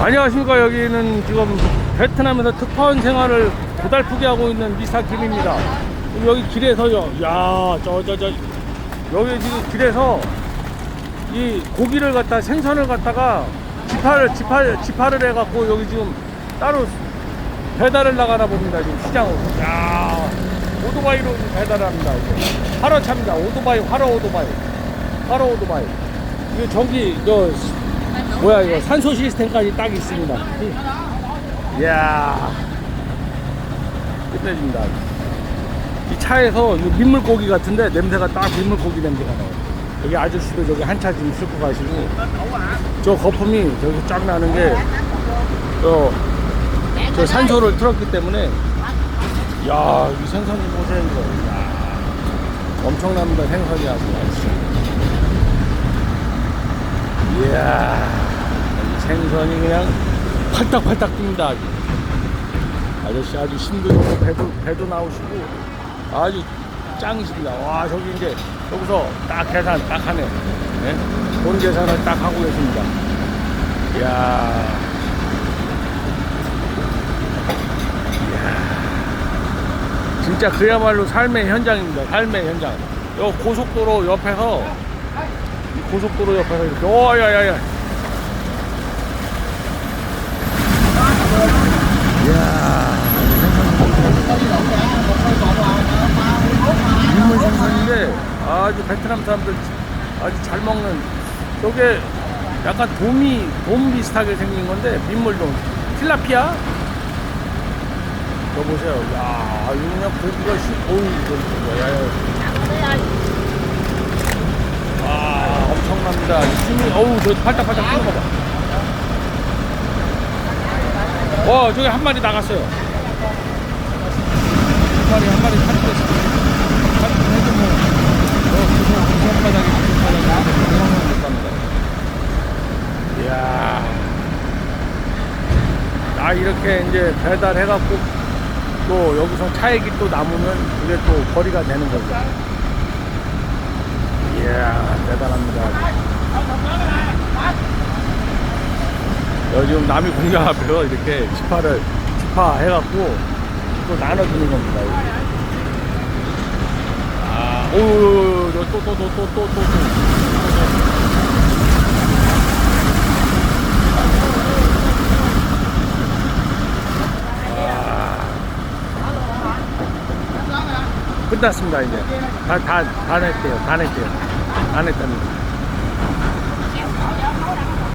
안녕하십니까. 여기는 지금 베트남에서 특파원 생활을 고달프게 하고 있는 미스터 김입니다. 여기 길에서요 야저 저 저. 여기 지금 길에서 이 고기를 갖다 생선을 갖다가 지파를 지파 지파를 해갖고 여기 지금 따로 배달을 나가나 봅니다 지금 시장으로. 야 오토바이로 배달을 합니다 이제. 화로차입니다. 오토바이 화로 오토바이. 화로 오토바이. 이거 저기 저 뭐야 이거 산소 시스템까지 딱 있습니다. 이야 끝내줍니다. 이 차에서 이 민물고기 같은데 냄새가 딱 민물고기 냄새가 나요. 여기 아저씨도 저기 한 차 지금 싣고 가시고 저 거품이 저기 쫙 나는 게저 저 산소를 틀었기 때문에 야 이 생선이 보세요 이거 야, 엄청납니다 생선이 아주 이야, 이 생선이 그냥 팔딱팔딱 뜁니다. 아주. 아저씨 아주 힘도 좋고 배도, 배도 나오시고 아주 짱이십니다. 와, 저기 이제 여기서 딱 계산 딱 하네. 네? 돈 계산을 딱 하고 계십니다. 이야. 진짜 그야말로 삶의 현장입니다. 삶의 현장. 요 고속도로 옆에서 이 고속도로 옆에서 이렇게 오 야야야 이야 민물 생선인데 아주 베트남 사람들 아주 잘 먹는 저게 약간 도미 돔 비슷하게 생긴 건데 민물돔 til라피아 저 보세요 야 이거 그냥 고기가 시 어우 이거 야야 아, 엄청납니다. 힘이, 어우, 저 팔딱팔딱 뛰는 거 봐. 와, 저기 한 마리 나갔어요. 한 마리, 한 마리. 탈출해도 뭐, 저 구석, 구석바닥에, 구석바닥에, 구석만 못 갑니다. 이야. 아, 이렇게 이제 배달해갖고, 또 여기서 차액이 또 남으면 그게 또 거리가 되는 거죠. 이야 대단합니다 지금 남이 공장 앞에서 이렇게 지파를 지파 해갖고 또 나눠주는 겁니다. 아, 오또또 또 또 또 또 또 끝났습니다 이제. 다다다 냈대요 다 냈대요. 다 냈답니다